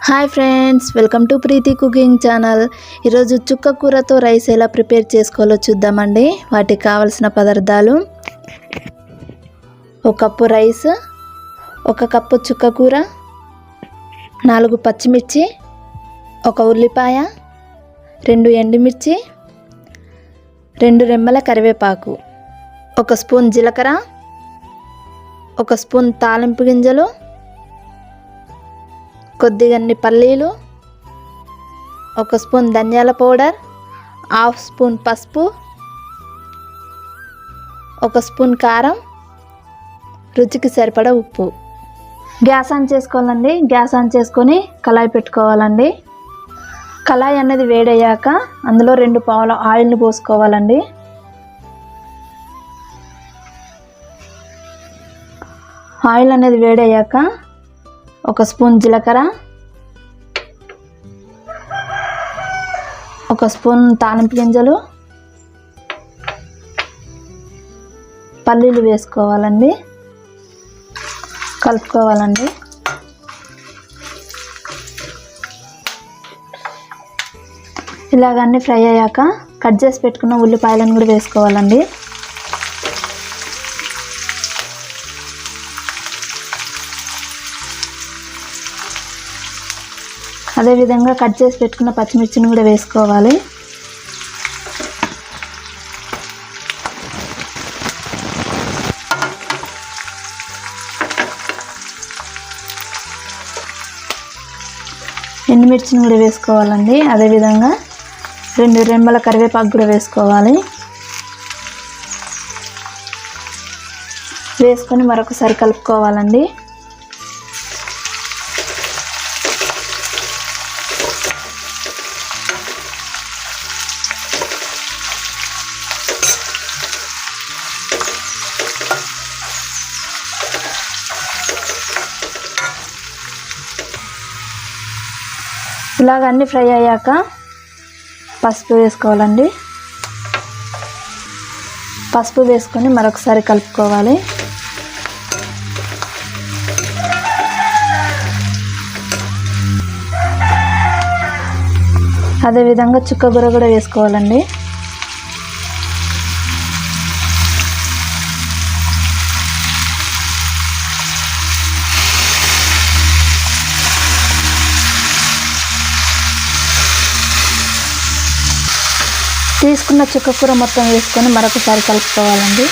Hi friends welcome to Preethi cooking channel. ఈరోజు చుక్క కూరతో rice ఎలా ప్రిపేర్ చేసుకోవాలో చూద్దామండి. వాటికి కావలసిన పదార్థాలు ఒక కప్పు రైస్ ఒక కప్పు చుక్క కూర నాలుగు పచ్చిమిర్చి ఒక ఉల్లిపాయ రెండు ఎండుమిర్చి రెండు రెమ్మల కరివేపాకు ఒక స్పూన్ జీలకర్ర ఒక స్పూన్ తాలింపు గింజలు కొద్దిగన్ని పల్లీలు ఒక స్పూన్ ధనియాల పౌడర్ హాఫ్ స్పూన్ పసుపు ఒక స్పూన్ కారం రుచికి సరిపడా ఉప్పు. గ్యాస్ ఆన్ చేసుకోవాలండి. గ్యాస్ ఆన్ చేసుకొని కళాయి పెట్టుకోవాలండి. కళాయి అనేది వేడయ్యాక అందులో రెండు పావుల ఆయిల్ని పోసుకోవాలండి. ఆయిల్ అనేది వేడయ్యాక ఒక స్పూన్ జీలకర్ర ఒక స్పూన్ తాలింపు గింజలు పల్లీలు వేసుకోవాలండి కలుపుకోవాలండి. ఇలాగ అన్నీ ఫ్రై అయ్యాక కట్ చేసి పెట్టుకున్న ఉల్లిపాయలను కూడా వేసుకోవాలండి. అదేవిధంగా కట్ చేసి పెట్టుకున్న పచ్చిమిర్చిని కూడా వేసుకోవాలి. ఎండుమిర్చిని కూడా వేసుకోవాలండి. అదేవిధంగా రెండు రెమ్మల కరివేపాకు కూడా వేసుకోవాలి. వేసుకొని మరొకసారి కలుపుకోవాలండి. ఇలాగ అన్నీ ఫ్రై అయ్యాక పసుపు వేసుకోవాలండి. పసుపు వేసుకొని మరొకసారి కలుపుకోవాలి. అదేవిధంగా చుక్క గుర కూడా వేసుకోవాలండి. తీసుకున్న చుక్క కూర మొత్తం వేసుకొని మరొకసారి కలుపుకోవాలండి.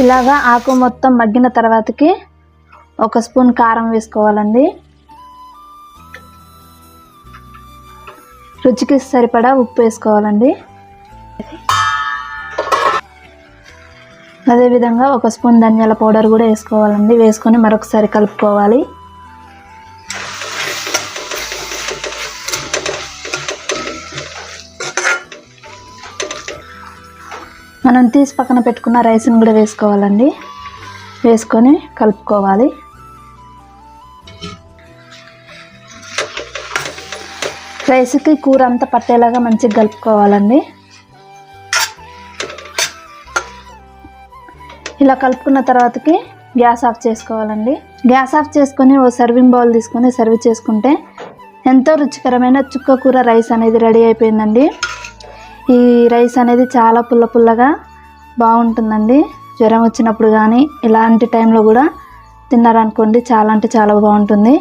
ఇలాగా ఆకు మొత్తం మగ్గిన తర్వాతకి ఒక స్పూన్ కారం వేసుకోవాలండి. రుచికి సరిపడా ఉప్పు వేసుకోవాలండి. అదేవిధంగా ఒక స్పూన్ ధనియాల పౌడర్ కూడా వేసుకోవాలండి. వేసుకొని మరొకసారి కలుపుకోవాలి. మనం తీసి పక్కన పెట్టుకున్న రైస్ని కూడా వేసుకోవాలండి. వేసుకొని కలుపుకోవాలి. రైస్కి కూర అంతా పట్టేలాగా మంచిగా కలుపుకోవాలండి. ఇలా కలుపుకున్న తర్వాతకి గ్యాస్ ఆఫ్ చేసుకోవాలండి. గ్యాస్ ఆఫ్ చేసుకొని ఓ సర్వింగ్ బౌల్ తీసుకొని సర్వ్ చేసుకుంటే ఎంతో రుచికరమైన చుక్క కూర రైస్ అనేది రెడీ అయిపోయిందండి. ఈ రైస్ అనేది చాలా పుల్ల పుల్లగా బాగుంటుందండి. జ్వరం వచ్చినప్పుడు కానీ ఇలాంటి టైంలో కూడా తిన్నారనుకోండి చాలా అంటే చాలా బాగుంటుంది.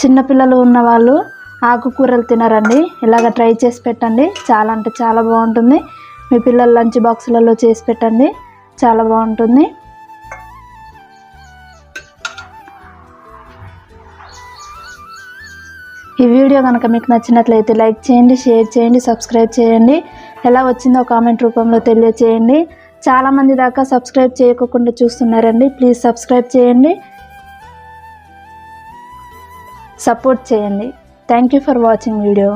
చిన్నపిల్లలు ఉన్న వాళ్ళు ఆకుకూరలు తినరండి. ఇలాగ ట్రై చేసి పెట్టండి. చాలా అంటే చాలా బాగుంటుంది. మీ పిల్లల లంచ్ బాక్సులలో చేసి పెట్టండి. చాలా బాగుంటుంది. ఈ వీడియో కనుక మీకు నచ్చినట్లయితే లైక్ చేయండి షేర్ చేయండి సబ్స్క్రైబ్ చేయండి. ఎలా వచ్చిందో కామెంట్ రూపంలో తెలియచేయండి. చాలామంది దాకా సబ్స్క్రైబ్ చేయకుండా చూస్తున్నారండి. ప్లీజ్ సబ్స్క్రైబ్ చేయండి. సపోర్ట్ చేయండి. Thank you for watching video